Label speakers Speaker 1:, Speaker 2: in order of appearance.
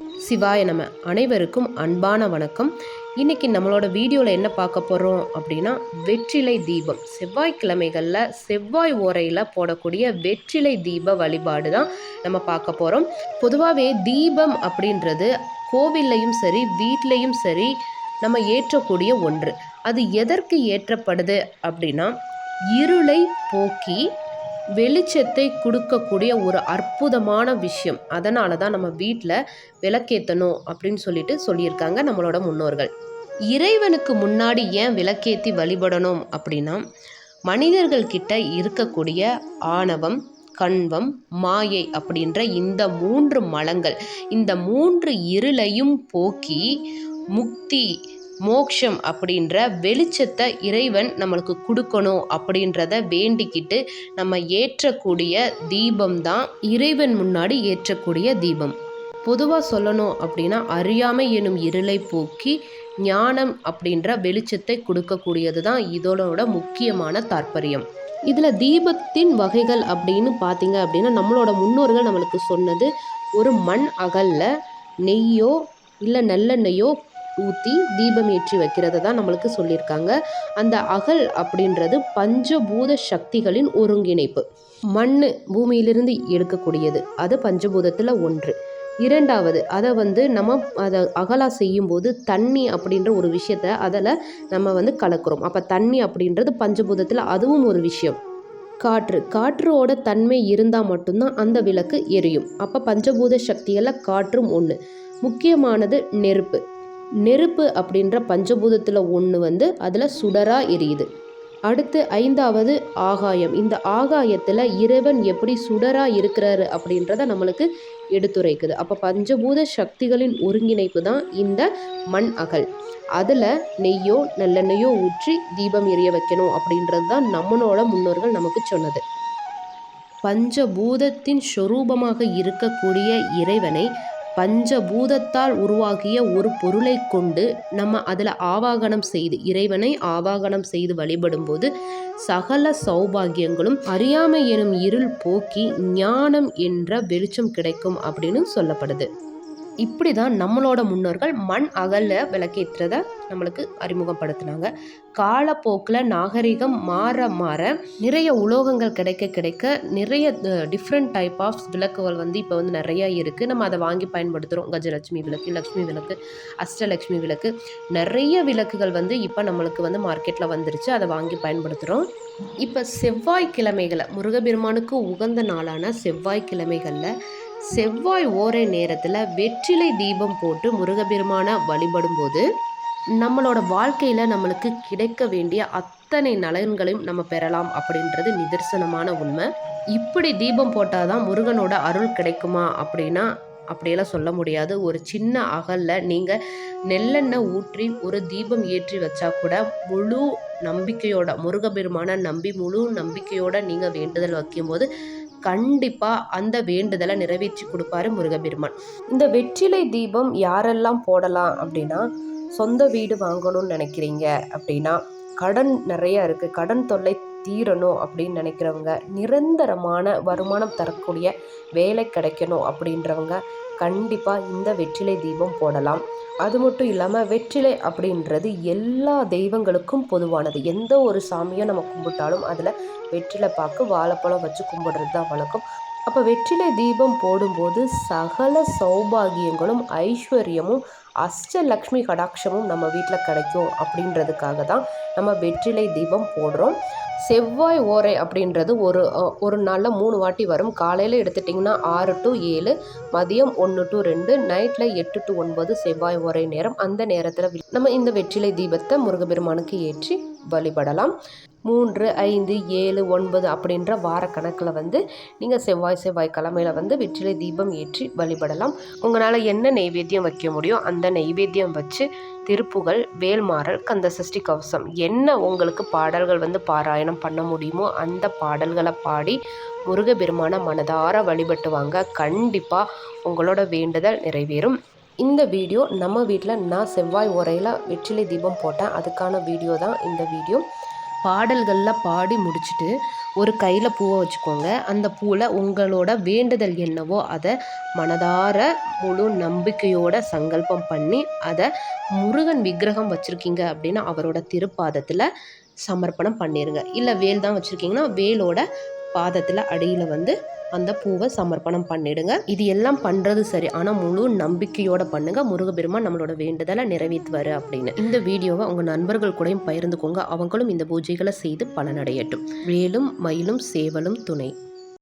Speaker 1: சிவாய நம்ம அனைவருக்கும் அன்பான வணக்கம். இன்னைக்கு நம்மளோட வீடியோவில் என்ன பார்க்க போகிறோம் அப்படின்னா வெற்றிலை தீபம். செவ்வாய்க்கிழமைகளில் செவ்வாய் ஓரையில் போடக்கூடிய வெற்றிலை தீப வழிபாடு தான் நம்ம பார்க்க போகிறோம் பொதுவாகவே தீபம் அப்படின்றது கோவில்லையும் சரி வீட்லேயும் சரி நம்ம ஏற்றக்கூடிய ஒன்று. அது எதற்கு ஏற்றப்படுது அப்படின்னா இருளை போக்கி வெளிச்சத்தை கொடுக்கக்கூடிய ஒரு அற்புதமான விஷயம். அதனால தான் நம்ம வீட்டில் விளக்கேற்றணும் அப்படின்னு சொல்லிட்டு சொல்லியிருக்காங்க நம்மளோட முன்னோர்கள். இறைவனுக்கு முன்னாடி ஏன் விளக்கேற்றி வழிபடணும் அப்படின்னா மனிதர்கள் கிட்ட இருக்கக்கூடிய ஆணவம் கண்வம் மாயை அப்படின்ற இந்த மூன்று மலங்கள் இந்த மூன்று இருளையும் போக்கி முக்தி மோக்ஷம் அப்படின்ற வெளிச்சத்தை இறைவன் நம்மளுக்கு கொடுக்கணும் அப்படின்றத வேண்டிக்கிட்டு நம்ம ஏற்றக்கூடிய தீபம் தான் இறைவன் முன்னாடி ஏற்றக்கூடிய தீபம். பொதுவாக சொல்லணும் அப்படின்னா அறியாமை எனும் இருளை போக்கி ஞானம் அப்படின்ற வெளிச்சத்தை கொடுக்கக்கூடியது தான் இதோட முக்கியமான தாற்பயம். இதில் தீபத்தின் வகைகள் அப்படின்னு பார்த்தீங்க அப்படின்னா நம்மளோட முன்னோர்கள் நம்மளுக்கு சொன்னது ஒரு மண் அகலில் நெய்யோ இல்லை நல்லெண்ணெய்யோ ஊற்றி தீபம் ஏற்றி வைக்கிறத தான் நம்மளுக்கு சொல்லியிருக்காங்க. அந்த அகல் அப்படின்றது பஞ்சபூத சக்திகளின் ஒருங்கிணைப்பு. மண் பூமியிலிருந்து எடுக்கக்கூடியது. அது பஞ்சபூதத்தில் ஒன்று. இரண்டாவது அதை வந்து நம்ம அதை அகலா செய்யும்போது தண்ணி அப்படின்ற ஒரு விஷயத்த அதில் நம்ம வந்து கலக்கிறோம். அப்போ தண்ணி அப்படின்றது பஞ்சபூதத்தில் அதுவும் ஒரு விஷயம். காற்று. காற்றோட தன்மை இருந்தால் மட்டும்தான் அந்த விளக்கு எரியும். அப்போ பஞ்சபூத சக்திகளில் காற்றும் ஒன்று முக்கியமானது நெருப்பு. நெருப்பு அப்படின்ற பஞ்சபூதத்தில் ஒன்று வந்து அதில் சுடராக எரியுது. அடுத்து ஐந்தாவது ஆகாயம். இந்த ஆகாயத்தில் இறைவன் எப்படி சுடராக இருக்கிறாரு அப்படின்றத நம்மளுக்கு எடுத்துரைக்குது. அப்போ பஞ்சபூத சக்திகளின் ஒருங்கிணைப்பு தான் இந்த மண் அகல். அதில் நெய்யோ நல்லெண்ணெய்யோ ஊற்றி தீபம் எரிய வைக்கணும் அப்படின்றது தான் நம்மளோட முன்னோர்கள் நமக்கு சொன்னது. பஞ்சபூதத்தின் ஸ்வரூபமாக இருக்கக்கூடிய இறைவனை பஞ்சபூதத்தால் உருவாகிய ஒரு பொருளை கொண்டு நம்ம அதில் ஆவாகனம் செய்து இறைவனை ஆவாகனம் செய்து வழிபடும்போது சகல சௌபாகியங்களும் அறியாமை எனும் இருள் போக்கி ஞானம் என்ற வெளிச்சம் கிடைக்கும் அப்படின்னு சொல்லப்படுது. இப்படி தான் நம்மளோட முன்னோர்கள் மண் அகல்ல விளக்கேற்றுறத நம்மளுக்கு அறிமுகப்படுத்தினாங்க. காலப்போக்கில் நாகரிகம் மாற மாற நிறைய உலோகங்கள் கிடைக்க கிடைக்க நிறைய டிஃப்ரெண்ட் டைப் ஆஃப் விளக்குகள் வந்து இப்போ வந்து நிறையா இருக்குது நம்ம அதை வாங்கி பயன்படுத்துகிறோம் கஜலட்சுமி விளக்கு லக்ஷ்மி விளக்கு அஷ்டலக்ஷ்மி விளக்கு. நிறைய விளக்குகள் வந்து இப்போ நம்மளுக்கு வந்து மார்க்கெட்டில் வந்துருச்சு. அதை வாங்கி பயன்படுத்துகிறோம் இப்போ செவ்வாய்க்கிழமைகளை முருகபெருமானுக்கு உகந்த நாளான செவ்வாய்க்கிழமைகளில் செவ்வாய் ஓரை நேரத்தில் வெற்றிலை தீபம் போட்டு முருகபெருமான வழிபடும்போது நம்மளோட வாழ்க்கையில் நம்மளுக்கு கிடைக்க வேண்டிய அத்தனை நலன்களையும் நம்ம பெறலாம் அப்படின்றது நிதர்சனமான உண்மை. இப்படி தீபம் போட்டால் தான் முருகனோட அருள் கிடைக்குமா அப்படின்னா அப்படியெல்லாம் சொல்ல முடியாது. ஒரு சின்ன அகலில் நீங்கள் நெல்லெண்ணெய் ஊற்றி ஒரு தீபம் ஏற்றி வச்சா கூட முழு நம்பிக்கையோட முருகபெருமான நம்பி முழு நம்பிக்கையோட நீங்கள் வேண்டுதல் வைக்கும்போது கண்டிப்பாக அந்த வேண்டுதலை நிறைவேற்றி கொடுப்பாரு முருகபெருமான் இந்த வெற்றிலை தீபம் யாரெல்லாம் போடலாம் அப்படின்னா சொந்த வீடு வாங்கணும்னு நினைக்கிறீங்க அப்படின்னா கடன் நிறைய இருக்குது கடன் தொல்லை தீரணும் அப்படின்னு நினைக்கிறவங்க நிரந்தரமான வருமானம் தரக்கூடிய வேலை கிடைக்கணும் அப்படின்றவங்க கண்டிப்பாக இந்த வெற்றிலை தீபம் போடலாம். அது மட்டும் இல்லாமல் வெற்றிலை அப்படின்றது எல்லா தெய்வங்களுக்கும் பொதுவானது. எந்த ஒரு சாமியை நம்ம கும்பிட்டாலும் அதில் வெற்றிலை பார்க்க வாழைப்பழம் வச்சு கும்பிடுறது தான் வழக்கம். அப்போ வெற்றிலை தீபம் போடும்போது சகல சௌபாகியங்களும் ஐஸ்வர்யமும் அஷ்டலக்ஷ்மி கடாட்சமும் நம்ம வீட்டில் கிடைக்கும் அப்படின்றதுக்காக தான் நம்ம வெற்றிலை தீபம் போடுறோம். செவ்வாய் ஓரை அப்படின்றது ஒரு ஒரு நாளில் மூணு வாட்டி வரும். காலையில் எடுத்துட்டிங்கன்னா ஆறு டு ஏழு மதியம் ஒன்று டு ரெண்டு நைட்டில் எட்டு டு ஒன்பது செவ்வாய் ஓரை நேரம். அந்த நேரத்தில் நம்ம இந்த வெற்றிலை தீபத்தை முருகபெருமானுக்கு ஏற்றி வழிபடலாம். மூன்று ஐந்து ஏழு ஒன்பது அப்படின்ற வார கணக்கில் வந்து நீங்கள் செவ்வாய் செவ்வாய் கிழமையில் வந்து வெற்றிலை தீபம் ஏற்றி வழிபடலாம். உங்களால் என்ன நெய்வேத்தியம் வைக்க முடியும் அந்த நைவேத்தியம் வச்சு திருப்புகள் வேல்மாறல் கந்த சஷ்டி கவசம் என்ன உங்களுக்கு பாடல்கள் வந்து பாராயணம் பண்ண முடியுமோ அந்த பாடல்களை பாடி முருகபெருமான மனதார வழிபட்டுவாங்க. கண்டிப்பாக உங்களோட வேண்டுதல் நிறைவேறும். இந்த வீடியோ நம்ம வீட்டில் நான் செவ்வாய் உரையில் வெற்றிலை தீபம் போட்டேன். அதுக்கான வீடியோ தான் இந்த வீடியோ. பாடல்கள்லாம் பாடி முடிச்சுட்டு ஒரு கையில் பூவை வச்சுக்கோங்க. அந்த பூவில் உங்களோட வேண்டுதல் என்னவோ அதை மனதார முழு நம்பிக்கையோட சங்கல்பம் பண்ணி அதை முருகன் விக்கிரகம் வச்சுருக்கீங்க அப்படின்னா அவரோட திருப்பாதத்தில் சமர்ப்பணம் பண்ணிடுங்க இல்லை வேல் தான் வச்சுருக்கீங்கன்னா வேலோட பாதத்தில் அடியில் வந்து அந்த பூவை சமர்ப்பணம் பண்ணிடுங்க. இது எல்லாம் பண்ணுறது சரி ஆனால் முழு நம்பிக்கையோட பண்ணுங்க. முருகபெருமான் நம்மளோட வேண்டுதலை நிறைவேற்றுவார் அப்படின்னு. இந்த வீடியோவை உங்கள் நண்பர்கள் கூடயும் பகிர்ந்துக்கோங்க. அவங்களும் இந்த பூஜைகளை செய்து பலனடையட்டும். வேலும் மயிலும் சேவலும் துணை.